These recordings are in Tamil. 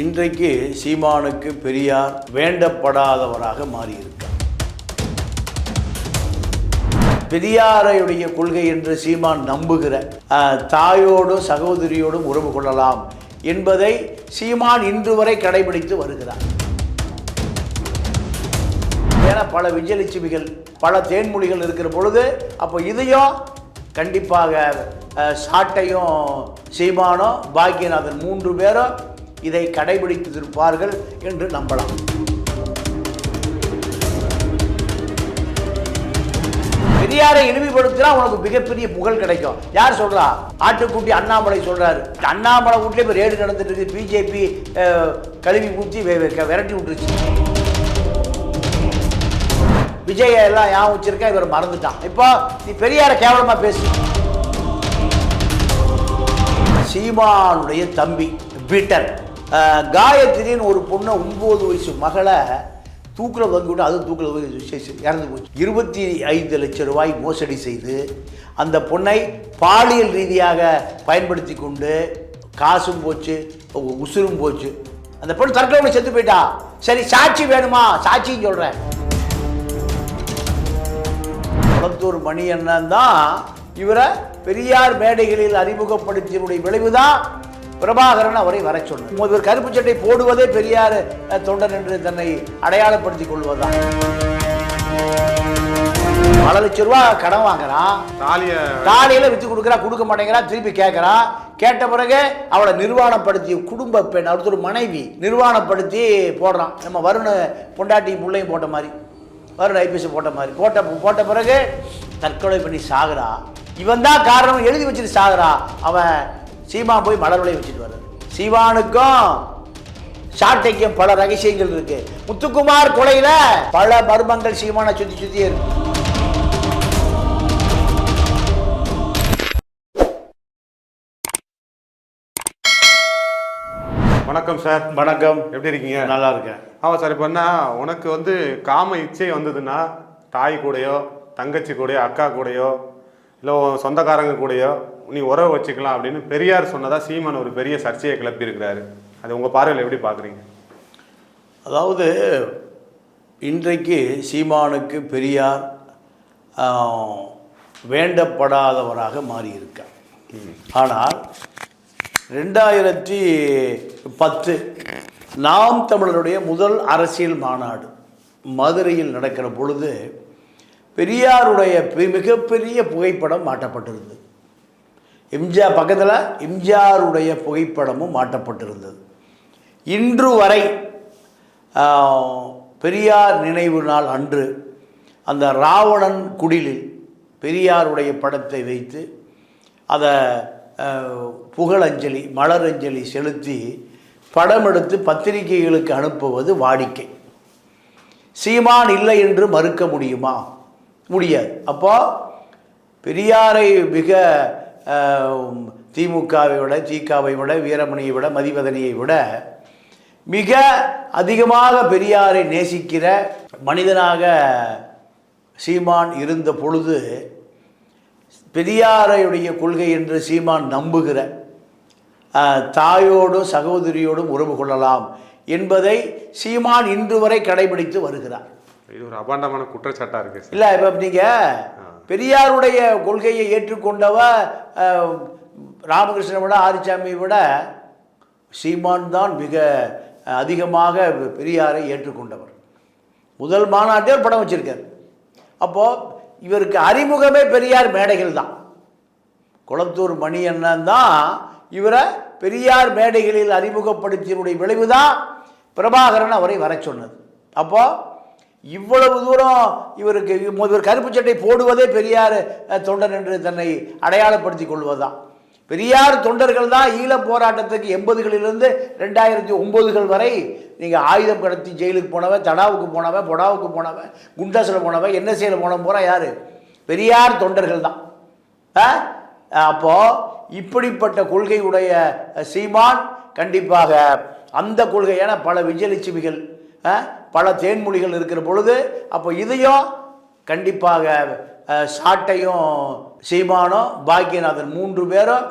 இன்றைக்கு சீமானுக்கு பெரியார் வேண்டப்படாதவராக மாறியிருக்கார். பெரியாரையுடைய கொள்கை என்று சீமான் நம்புகிற தாயோடும் சகோதரியோடும் உறவு கொள்ளலாம் என்பதை சீமான் இன்று வரை கடைபிடித்து வருகிறார். ஏன்னா பல விஜயலட்சுமிகள் பல தேன்மொழிகள் இருக்கிற பொழுது அப்போ இதையும் கண்டிப்பாக சாட்டையும் சீமானும் பாக்கியநாதன் மூன்று பேரும் இதை கடைபிடித்திருப்பார்கள் என்று நம்பலாம். பெரியாரை இழிவுபடுத்தினா உனக்கு மிகப்பெரிய புகழ் கிடைக்கும். யார் சொல்றா? ஆட்டுக்குட்டி அண்ணாமலை சொல்றாரு. அண்ணாமலை வீட்லயே இப்போ ரேடு நடந்துட்டு இருக்கு. பிஜேபி கழுவி ஊற்றி விரட்டி விட்டுருச்சு. விஜய எல்லாம் ஞாபகம் வச்சிருக்கா? இவர் மறந்துட்டான். இப்போ நீ பெரியார கேவலமா பேசு. சீமானுடைய தம்பி பீட்டர். காயத்ரின்னு ஒரு பொண்ணை ஒம்பது வயசு மகளை தூக்கில் வந்து விட்டு அதுவும் தூக்கில் போய் இறந்து போச்சு. இருபத்தி ஐந்து லட்சம் ரூபாய் மோசடி செய்து அந்த பொண்ணை பாலியல் ரீதியாக பயன்படுத்தி கொண்டு காசும் போச்சு உசுரும் போச்சு. அந்த பொண்ணு தற்கொலை செத்து போயிட்டா. சரி சாட்சி வேணுமா? சாட்சின்னு சொல்கிறேன் குளத்தூர் மணி அண்ணன் தான் இவரை பெரியார் மேடைகளில் அறிமுகப்படுத்தியனுடைய விளைவுதான் பிரபாகரன் அவரை வர சொன்னார். இவர் கருப்பு சட்டை போடுவதே பெரியார் அஹ், தொண்டன் என்று தன்னை அடையாளப்படுத்திக் கொள்வதுதான் பல லட்சம் ரூபா கடன் வாங்குறான். தாலிய தாலியில வித்து கொடுக்குறா கொடுக்க மாட்டேங்கிறா திருப்பி கேட்குறான் கேட்ட பிறகு அவளை நிர்வாணப்படுத்தி குடும்ப பெண் அடுத்த ஒரு மனைவி நிர்வாணப்படுத்தி போடுறான். நம்ம வருண் பொண்டாட்டி பிள்ளையும் போட்ட மாதிரி வருண் ஐபிஎஸ் போட்ட மாதிரி. போட்ட போட்ட பிறகு தற்கொலை பண்ணி சாகுறா. இவன் தான் காரணம் எழுதி வச்சுட்டு சாகுறா. அவன் சீமா போய் மலர் விளைய வச்சுட்டு வர்றாரு. சீமானுக்கும் சாட்டைக்கும் பல ரகசியங்கள் இருக்கு. முத்துக்குமார் கொலையில பல மர்மங்கள் சீமான சுத்தி சுத்தியே இருக்கு. வணக்கம் சார். வணக்கம். எப்படி இருக்கீங்க? நல்லா இருக்கேன். ஆமாம் சார் இப்போ என்ன உனக்கு வந்து காம இச்சை வந்ததுன்னா தாய் கூடயோ தங்கச்சி கூடயோ அக்கா கூடயோ இல்லை சொந்தக்காரங்க கூடயோ நீ உறவு வச்சுக்கலாம் அப்படின்னு பெரியார் சொன்னதா சீமான் ஒரு பெரிய சர்ச்சையை கிளப்பி இருக்கிறாரு அது உங்கள் பார்வையில் எப்படி பார்க்குறீங்க? அதாவது இன்றைக்கு சீமானுக்கு பெரியார் வேண்டப்படாதவராக மாறியிருக்கார். ஆனால் ரெண்டாயிரத்தி பத்து நாம் தமிழருடைய முதல் அரசியல் மாநாடு மதுரையில் நடக்கிற பொழுது பெரியாருடைய மிகப்பெரிய புகைப்படம் மாட்டப்பட்டிருந்தது எம்ஜிஆர் பக்கத்தில் எம்ஜிஆருடைய புகைப்படமும் மாட்டப்பட்டிருந்தது இன்று வரை பெரியார் நினைவு நாள் அன்று அந்த ராவணன் குடிலில் பெரியாருடைய படத்தை வைத்து அதை புகழஞ்சலி மலரஞ்சலி செலுத்தி படம் எடுத்து பத்திரிகைகளுக்கு அனுப்புவது வாடிக்கை. சீமான் இல்லை என்று மறுக்க முடியுமா? முடியாது. அப்போ பெரியாரை மிக திமுகவை விட திகாவை விட வீரமணியை விட மதிவதனியை விட மிக அதிகமாக பெரியாரை நேசிக்கிற மனிதனாக சீமான் இருந்த பொழுது பெரியாரையுடைய கொள்கை என்று சீமான் நம்புகிற தாயோடும் சகோதரியோடும் உறவு கொள்ளலாம் என்பதை சீமான் இன்று வரை கடைபிடித்து வருகிறார். இது ஒரு அபாண்டமான குற்றச்சாட்டாக இருக்கு. சார் இல்லை இப்போ நீங்கள் பெரியாருடைய கொள்கையை ஏற்றுக்கொண்டவ ராமகிருஷ்ணனை விட ஆதிசாமியை விட சீமான் தான் மிக அதிகமாக பெரியாரை ஏற்றுக்கொண்டவர். முதல் மாநாட்டில் படம் வச்சிருக்கார். அப்போது இவருக்கு அறிமுகமே பெரியார் மேடைகள் தான். குளத்தூர் மணி அண்ணன் தான் இவரை பெரியார் மேடைகளில் அறிமுகப்படுத்தியனுடைய விளைவு தான் பிரபாகரன் அவரை வர சொன்னது. அப்போது இவ்வளவு தூரம் இவருக்கு இவர் கருப்பு சட்டை போடுவதே பெரியார் தொண்டர் என்று தன்னை அடையாளப்படுத்திக் கொள்வதுதான். பெரியார் தொண்டர்கள் தான் ஈழப் போராட்டத்துக்கு எண்பதுகளிலிருந்து ரெண்டாயிரத்தி ஒம்பதுகள் வரை நீங்கள் ஆயுதம் கடத்தி ஜெயிலுக்கு போனவன் தடாவுக்கு போனவன் பொடாவுக்கு போனவன் குண்டாசில் போனவன் என்எஸ்சியில் போனவன் போகிற யார்? பெரியார் தொண்டர்கள் தான். அப்போது இப்படிப்பட்ட கொள்கையுடைய சீமான் கண்டிப்பாக அந்த கொள்கையான பல விஜயலட்சுமிகள் பல தேன்மொழிகள் இருக்கிற பொழுது அப்போ இதையும் கண்டிப்பாக சாட்டையும் சீமானோ பாக்கியநாதன் மூன்று பேரும்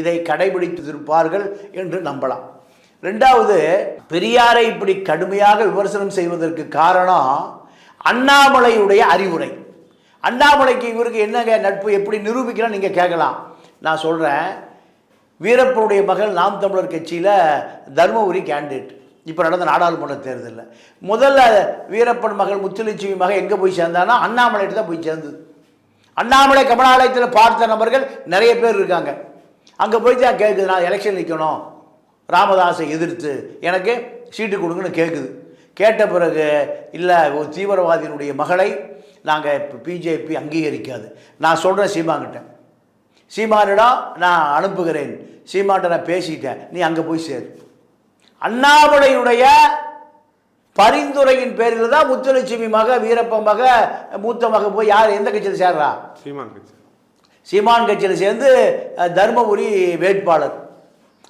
இதை கடைபிடித்திருப்பார்கள் என்று நம்பலாம். ரெண்டாவது பெரியாரை இப்படி கடுமையாக விமர்சனம் செய்வதற்கு காரணம் அண்ணாமலையுடைய அறிவுரை. அண்ணாமலைக்கு இவருக்கு என்னங்க நட்பு எப்படி நிரூபிக்கலாம் நீங்கள் கேட்கலாம். நான் சொல்கிறேன் வீரப்பனுடைய மகள் நாம் தமிழர் கட்சியில் தர்மபுரி கேண்டிடேட் இப்போ நடந்த நாடாளுமன்ற தேர்தலில். முதல்ல வீரப்பன் மகள் முத்துலட்சுமி மகள் எங்கே போய் சேர்ந்தானா அண்ணாமலைட்டு தான் போய் சேர்ந்தது. அண்ணாமலை கமலாலயத்தில் பார்த்த நபர்கள் நிறைய பேர் இருக்காங்க. அங்கே போய் தான் கேட்குது நான் எலெக்ஷன் நிற்கணும் ராமதாஸை எதிர்த்து எனக்கு சீட்டு கொடுங்கன்னு கேட்குது கேட்ட பிறகு இல்லை ஒரு தீவிரவாதியினுடைய மகளை நாங்கள் இப்போ பிஜேபி அங்கீகரிக்காது. நான் சொல்கிறேன் சீமாங்கிட்ட சீமானிடம் நான் அனுப்புகிறேன். சீமான்ட்ட நான் பேசிட்டேன். நீ அங்கே போய் சேரு. அண்ணாமலையுடைய பரிந்துரையின் பேரில் தான் முத்துலட்சுமி மக வீரப்ப மக மூத்த மக போய் யார் எந்த கட்சியில் சேர்றா? சீமான் கட்சி. சீமான் கட்சியில் சேர்ந்து தர்மபுரி வேட்பாளர்.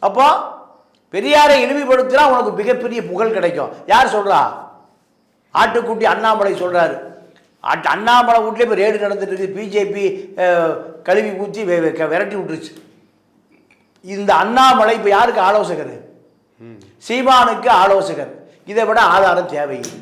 அப்போ பெரியாரை இழிவுபடுத்தினா உனக்கு மிகப்பெரிய புகழ் கிடைக்கும். யார் சொல்றா? ஆட்டுக்குட்டி அண்ணாமலை சொல்றாரு. ஆட்டு அண்ணாமலை வீட்லேயே இப்போ ரேடு நடந்துட்டு இருக்கு. பிஜேபி கழுவி ஊற்றி விரட்டி விட்டுருச்சு. இந்த அண்ணாமலை இப்போ யாருக்கு ஆலோசகர்? சீமானுக்கு ஆலோசகர். இதை விட ஆதாரம் தேவையில்லை.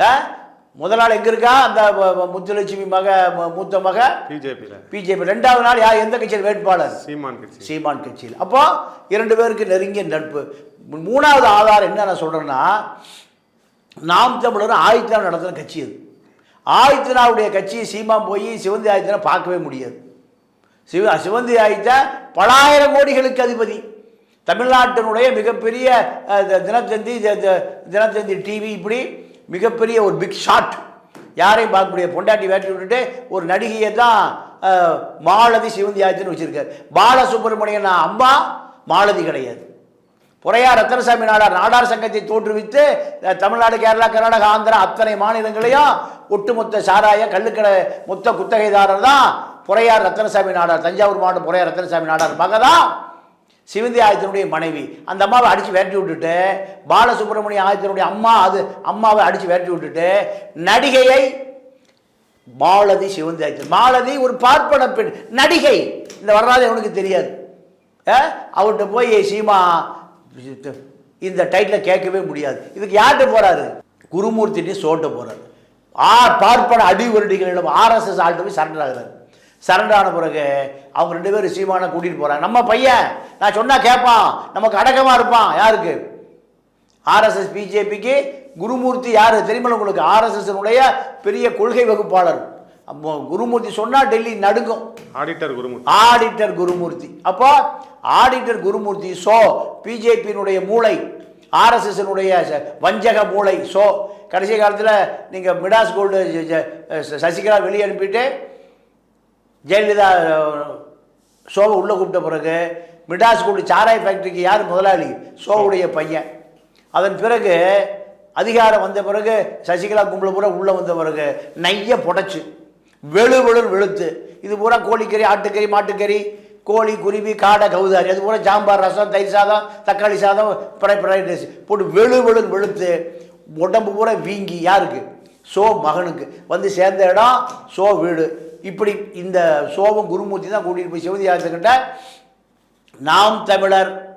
ஆ? முதல் நாள் எங்கே இருக்கா? அந்த முத்துலட்சுமி மக மூத்த மக? பிஜேபியில். பிஜேபி. ரெண்டாவது நாள் யார்? எந்த கட்சியில்? வேட்பாளர். சீமான் கட்சி. சீமான் கட்சியில். அப்போ இரண்டு பேருக்கு நெருங்கிய நட்பு. மூணாவது ஆதாரம் என்ன நான் சொல்கிறேன்னா நாம் தமிழர் ஆதித்யநாத் நடத்தின கட்சி அது. ஆதித்யநாவுடைய கட்சியை சீமான் போய் சிவந்தி ஆதித்யனை பார்க்கவே முடியாது. சிவ சிவந்தி ஆதித்த பலாயிரம் கோடிகளுக்கு அதிபதி. தமிழ்நாட்டினுடைய மிகப்பெரிய தினத்தந்தி தினத்தந்தி டிவி இப்படி மிகப்பெரிய ஒரு பிக் ஷாட் யாரையும் பார்க்க முடியாது. பொண்டாட்டி வேட்டி விட்டுட்டு ஒரு நடிகையை தான் மாலதி சிவந்தி ஆதித்தன்னு வச்சிருக்காரு. பாலசுப்ரமணியன் அம்மா மாலதி கிடையாது. புறையார் ரத்தனசாமி நாடார் நாடார் சங்கத்தை தோற்றுவித்து தமிழ்நாடு கேரளா கர்நாடகா ஆந்திரா அத்தனை மாநிலங்களையும் ஒட்டுமொத்த சாராய கள்ளுக்கடை மொத்த குத்தகைதாரர் தான் புறையார் ரத்தனசாமி நாடார். தஞ்சாவூர் மாவட்டம் புறையார் ரத்தனசாமி நாடார். மகதான் சிவந்தி ஆதித்தனுடைய மனைவி. அந்த அம்மாவை அடித்து விரட்டி விட்டுட்டு பாலசுப்ரமணிய ஆதித்தனுடைய அம்மா அது அம்மாவை அடித்து விரட்டி விட்டுட்டு நடிகையை மாலதி சிவந்தி ஆதித்தன் மாலதி ஒரு பார்ப்பன பெண் நடிகை. இந்த வரலாறு அவனுக்கு தெரியாது. அவர்கிட்ட போய் சீமா இந்த டைட்டில் கேட்கவே முடியாது. இதுக்கு யார்கிட்ட போறாரு? குருமூர்த்திட்டு சோட்ட போகிறாரு ஆ பார்ப்பன அடிவருடிகளிடம் ஆர்எஸ்எஸ் ஆள்கிட்ட போய் சரண்டர் ஆகுறாரு. சரண்டர் ஆன பிறகு அவங்க ரெண்டு பேரும் சீமானை கூட்டிட்டு போறாங்க. நம்ம பையன் நான் சொன்னா கேட்பான் நமக்கு அடக்கமா இருப்பான். யாருக்கு? ஆர்எஸ்எஸ் பிஜேபிக்கு குருமூர்த்தி யார்? தெரியுமா உங்களுக்கு? ஆர்எஸ்எஸ் உடைய பெரிய கொள்கை வகுப்பாளர். குருமூர்த்தி சொன்னா டெல்லி நடுங்கும். ஆடிட்டர் குருமூர்த்தி. ஆடிட்டர் குருமூர்த்தி. அப்போ ஆடிட்டர் குருமூர்த்தி சோ பிஜேபியினுடைய மூளை ஆர்எஸ்எஸ்னுடைய வஞ்சக மூளை சோ கடைசி காலத்தில் நீங்கள் மிடாஸ் கோல்டு சசிகலா வெளியே அனுப்பிட்டு ஜெயலலிதா சோவை உள்ளே கூப்பிட்ட பிறகு மிடாஸ் கோல்டு சாராய் ஃபேக்டரிக்கு யார் முதலாளி? சோவுடைய பையன். அதன் பிறகு அதிகாரம் வந்த பிறகு சசிகலா கும்பல பூரா உள்ளே வந்த பிறகு நைய புடைச்சு. வெளு வெளு வெளுத்து. இது பூரா கோழிக்கறி ஆட்டுக்கறி மாட்டுக்கறி கோழி குருவி காடை கவுதாரி. அது பூரா சாம்பார் ரசம் தயிர் சாதம் தக்காளி சாதம் ஃப்ரை ஃப்ரைட் ரைஸ் போட்டு வெளு வெளு வெளுத்து உடம்பு பூரா வீங்கி. யாருக்கு? சோ மகனுக்கு. வந்து சேர்ந்த இடம் சோ வீடு. இப்படி இந்த சோபம் குருமூர்த்தி தான் கூட்டிகிட்டு போய் சிவதி ஆயத்துக்கிட்ட நாம் தமிழர்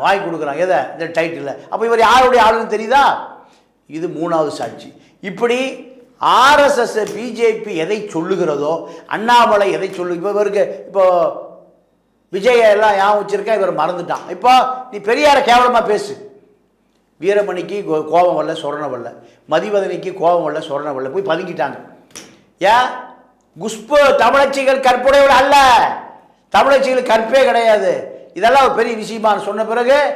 வாங்கி கொடுக்குறாங்க. எதை? இந்த டைட்டில் அப்போ இவர் யாருடைய ஆளுன்னு தெரியுதா? இது மூணாவது சாட்சி. இப்படி ஆர்எஸ்எஸ் பிஜேபி எதை சொல்லுகிறதோ அண்ணாமலை எதை சொல்லு இப்போ இவருக்கு இப்போ விஜய எல்லாம் ஞாபகம் வச்சிருக்கேன் இவர் மறந்துட்டான். இப்போ நீ பெரியாரை கேவலமாக பேசு. வீரமணிக்கு கோ- கோபம் வரல சொரண வரல. மதிவதனிக்கு கோபம் வரல சொரண வரல. போய் பதுங்கிட்டாங்க. ஏன் குஷ்பு தமிழச்சிகள் கற்புடையவள் அல்ல. தமிழச்சிகள் கற்பே கிடையாது. இதெல்லாம் ஒரு பெரிய விஷயமா சொன்ன பிறகு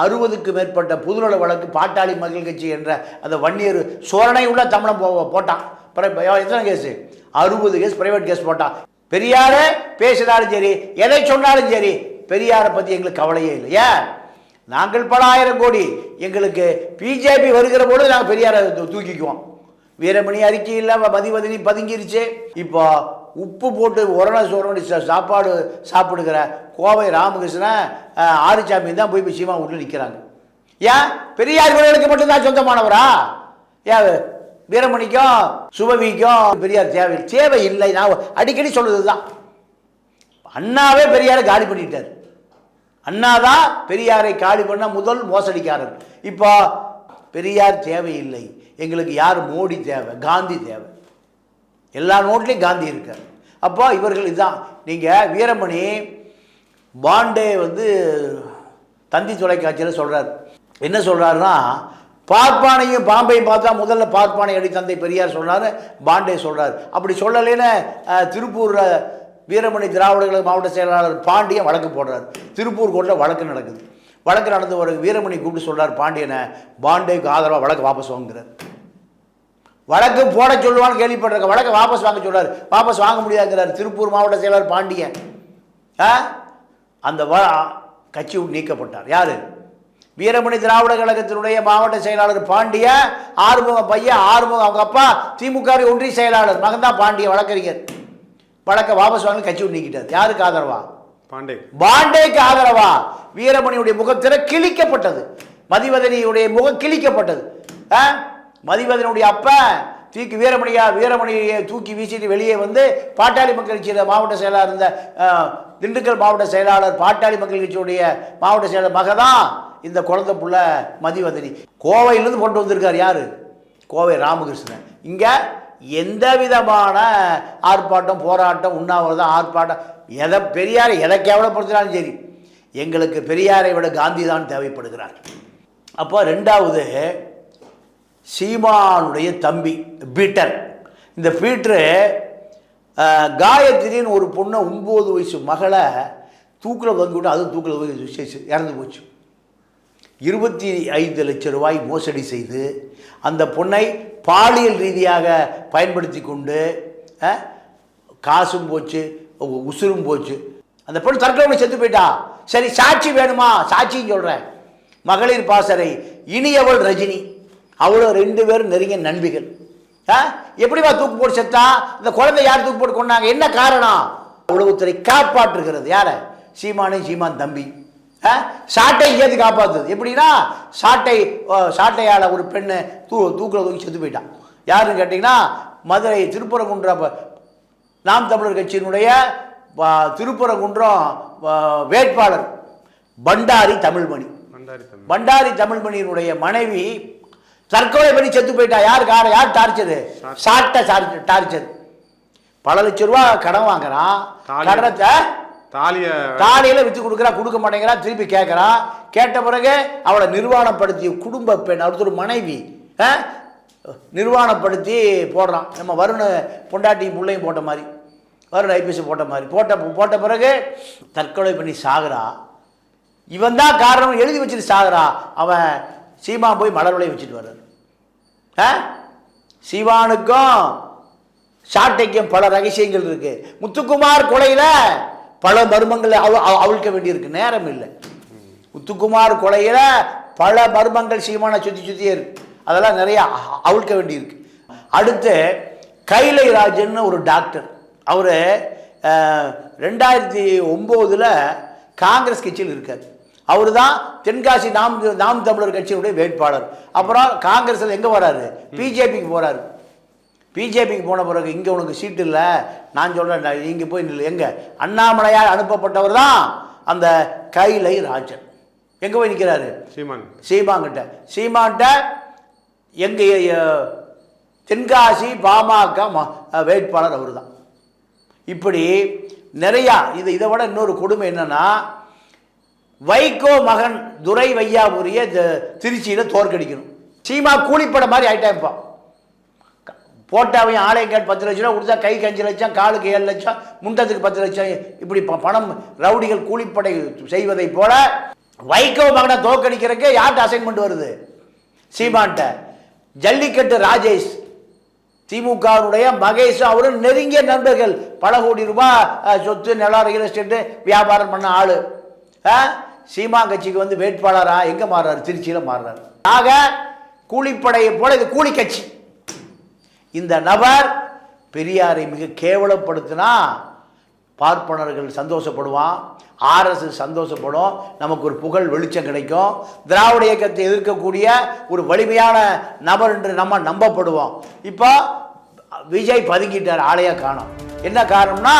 அறுபதுக்கு மேற்பட்ட புதுநல வழக்கு பாட்டாளி மக்கள் கட்சி என்ற அந்த வன்னியர் சோரணை உள்ள தமிழன் போ போட்டான். எத்தனை கேஸு அறுபது கேஸ் பிரைவேட் கேஸ் போட்டான். பெரியார பேசினாலும் சரி எதை சொன்னாலும் சரி பெரியாரை பற்றி எங்களுக்கு கவலையே இல்லை. ஏன் நாங்கள் பல ஆயிரம் கோடி எங்களுக்கு பிஜேபி வருகிற பொழுது நாங்கள் பெரியாரை தூ- தூக்கிக்குவோம். வீரமணி அறிக்கையில் மதிவதனி பதுங்கிருச்சு. இப்போ உப்பு போட்டு உரண சோரணி சாப்பாடு சாப்பிடுகிற கோவை ராமகிருஷ்ணன் ஆறுசாமி ஆரிச்சாமி தான் போய் சீமா உள்ள நிற்கிறாங்க ஏன்? பெரியார் இவர்களுக்கு மட்டும்தான் சொந்தமானவரா? ஏன்? வீரமணிக்கும் சுபவிக்கும் பெரியார் தேவை தேவை இல்லை நான் அடிக்கடி சொல்றது தான் அண்ணாவே பெரியாரை காலி பண்ணிட்டார். அண்ணாதான் பெரியாரை காலி பண்ண முதல் மோசடிக்காரர். இப்போ பெரியார் தேவையில்லை. எங்களுக்கு யார் மோடி தேவை காந்தி தேவை. எல்லா நோட்லேயும் காந்தி இருக்கார். அப்போ இவர்கள் இதுதான் நீங்கள் வீரமணி பாண்டே வந்து தந்தி தொலைக்காட்சியில் சொல்கிறார் என்ன சொல்கிறாருன்னா பார்ப்பானையும் பாம்பையும் பார்த்தா முதல்ல பார்ப்பானை அடி தந்தை பெரியார் சொன்னார் பாண்டே சொல்கிறார் அப்படி சொல்லலைன்னு திருப்பூரில் வீரமணி திராவிட மாவட்ட செயலாளர் பாண்டியன் வழக்கு போடுறார். திருப்பூர் கோர்ட்டில் வழக்கு நடக்குது. வழக்கு நடந்து ஒரு வீரமணி கூப்பிட்டு சொல்கிறார் பாண்டியனை பாண்டேக்கு ஆதரவாக வழக்கு வாபஸ் வாங்குகிறார் வழக்கு போட சொல்லுவான்னு கேள்விப்பட்டிருக்க வழக்கை வாபஸ் வாங்க சொல்றாரு. வாபஸ் வாங்க முடியாதுங்கிறார். திருப்பூர் மாவட்ட செயலாளர் பாண்டியன். ஆ? அந்த வ கட்சி நீக்கப்பட்டார். யாரு? வீரமணி திராவிட கழகத்தினுடைய மாவட்ட செயலாளர் பாண்டிய ஆறுமுகம் பையன் ஆறுமுகம் அவங்க அப்பா திமுக ஒன்றிய செயலாளர் மகன்தான் பாண்டிய வழக்கறிஞர். வழக்கை வாபஸ் வாங்கி கட்சி நீக்கிட்டார். யாருக்கு ஆதரவா? பாண்டே. பாண்டேக்கு ஆதரவா? வீரமணியுடைய முகத்திர கிழிக்கப்பட்டது. மதிவதனியுடைய முகம் கிழிக்கப்பட்டது? மதிவதனுடைய அப்ப தூக்கி வீரமணியா வீரமணியை தூக்கி வீசிட்டு வெளியே வந்து பாட்டாளி மக்கள் கட்சியில் மாவட்ட செயலாளர் இருந்த திண்டுக்கல் மாவட்ட செயலாளர் பாட்டாளி மக்கள் கட்சியுடைய மாவட்ட செயலாளர் மக தான் இந்த குழந்தை புள்ள மதிவதனி. கோவையிலிருந்து கொண்டு வந்திருக்கார் யார்? கோவை ராமகிருஷ்ணன். இங்கே எந்த விதமான ஆர்ப்பாட்டம் போராட்டம் உண்ணாவிரதம் ஆர்ப்பாட்டம் எதை பெரியாரை எதை கேவலப்படுத்தினாலும் சரி எங்களுக்கு பெரியாரை விட காந்தி தான் தேவைப்படுகிறார். அப்போ ரெண்டாவது சீமானுடைய தம்பி பீட்டர். இந்த பீட்டரு காயத்ரின்னு ஒரு பொண்ணை ஒம்பது வயசு மகளை தூக்கில் வந்து விட்டு அதுவும் தூக்கில் போய் இறந்து போச்சு. இருபத்தி ஐந்து லட்சம் ரூபாய் மோசடி செய்து அந்த பொண்ணை பாலியல் ரீதியாக பயன்படுத்தி கொண்டு காசும் போச்சு உசுரும் போச்சு. அந்த பொண்ணு தற்கொலை செத்து போயிட்டா. சரி சாட்சி வேணுமா? சாட்சின்னு சொல்கிறேன் மகளிர் பாசறை இனியவள் ரஜினி. அவ்வளோ ரெண்டு பேரும் நெருங்கிய நண்பிகள். ஆ? எப்படிவா தூக்கு போட்டு செத்தா? இந்த குழந்தை யார் தூக்கு போட்டு கொண்டாங்க என்ன காரணம்? உளவுத்துறை காப்பாற்றுகிறது. யாரை? சீமானே சீமான் தம்பி. ஆ? சாட்டை இங்கேருந்து காப்பாற்றுது எப்படின்னா சாட்டை சாட்டையால் ஒரு பெண்ணை தூ தூக்கில் தூக்கி செத்து போயிட்டான். யாருன்னு கேட்டிங்கன்னா மதுரை திருப்பரங்குன்ற நாம் தமிழர் கட்சியினுடைய திருப்பரங்குன்றம் வேட்பாளர் பண்டாரி தமிழ்மணி. பண்டாரி தமிழ்மணியினுடைய மனைவி தற்கொலை பண்ணி செத்து போயிட்டா யார் கார யார் டார்ச்சரு? சாட்ட டார்ச்சர். பல லட்ச ரூபா கடன் வாங்குறான். கடனத்தை தாலிய தாலியில வித்து கொடுக்குறா கொடுக்க மாட்டேங்கிறா திருப்பி கேட்குறான் கேட்ட பிறகு அவளை நிர்வாணப்படுத்தி குடும்ப பெண் அடுத்த மனைவி? நிர்வாணப்படுத்தி போடுறான். நம்ம வருண் பொண்டாட்டி பிள்ளையும் போட்ட மாதிரி வருண் ஐபிஎஸ் போட்ட மாதிரி. போட்ட போட்ட பிறகு தற்கொலை பண்ணி சாகுறா. இவன் தான் காரணம் எழுதி வச்சுட்டு சாகுறா. அவன் சீமா போய் மலர் விளைய வச்சுட்டு வர்றாரு. ஆ? சிவானுக்கும் சாட்டைக்கும் பல ரகசியங்கள் இருக்கு. முத்துக்குமார் கொலையில பல மர்மங்களை அவ அவ- அவிழ்க்க வேண்டியிருக்கு. நேரம் இல்லை. முத்துக்குமார் கொலையில பல மர்மங்கள் சீமானை சுற்றி சுற்றியே இருக்கு. அதெல்லாம் நிறைய அவிழ்க்க வேண்டியிருக்கு. அடுத்து கைலை ராஜன் ஒரு டாக்டர். அவர் ரெண்டாயிரத்தி ஒம்போதில் காங்கிரஸ் கட்சியில் இருக்கார். அவர் தான் தென்காசி நாம் நாம் தமிழர் கட்சியினுடைய வேட்பாளர். அப்புறம் காங்கிரஸில் எங்கே வராரு? பிஜேபிக்கு போகிறாரு பிஜேபிக்கு போன பிறகு இங்கே உனக்கு சீட்டு இல்லை. நான் சொல்கிறேன் இங்கே போய் நில்லு. எங்கே? அண்ணாமலையால் அனுப்பப்பட்டவர் தான் அந்த கைலை ராஜன். எங்கே போய் நிற்கிறாரு சீமான். சீமாங்கிட்ட சீமான்ட்ட எங்கள் தென்காசி பாமக வேட்பாளர் அவர் தான் இப்படி நிறையா இது இதை விட இன்னொரு கொடுமை என்னன்னா வைகோ மகன் துரை வையாபுரிய திருச்சியில் தோற்கடிக்கணும். சீமா கூலிப்பட மாதிரி ஆகிட்டேன்ப்பான் போட்டாவையும் ஆலயம் கேட் பத்து லட்சம் ரூபா கொடுத்தா கைக்கு அஞ்சு லட்சம் காலுக்கு ஏழு லட்சம் முண்டத்துக்கு பத்து லட்சம். இப்படி பணம் ரவுடிகள் கூலிப்படை செய்வதை போல வைகோ மகனை தோற்கடிக்கிறதுக்கு யார்கிட்ட அசைன்மெண்ட் வருது? சீமான்ட்ட. ஜல்லிக்கட்டு ராஜேஷ். திமுகவுடைய மகேஷ் அவரும் நெருங்கிய நண்பர்கள். பல கோடி ரூபாய் சொத்து நிலம் ரியல் எஸ்டேட்டு வியாபாரம் பண்ண ஆள். சீமா கட்சிக்கு வந்து வேட்பாளராக எங்கே மாறுறாரு? திருச்சியில் மாறுறாரு. ஆக கூலிப்படையை போல இது கூலி கட்சி. இந்த நபர் பெரியாரை மிக கேவலப்படுத்தினா பார்ப்பனர்கள் சந்தோஷப்படுவான் ஆர்எஸ்எஸ் சந்தோஷப்படும் நமக்கு ஒரு புகழ் வெளிச்சம் கிடைக்கும். திராவிட இயக்கத்தை எதிர்க்கக்கூடிய ஒரு வலிமையான நபர் என்று நம்ம நம்பப்படுவோம். இப்போ விஜய் பதுங்கிட்டார் ஆளையா காணோம். என்ன காரணம்னா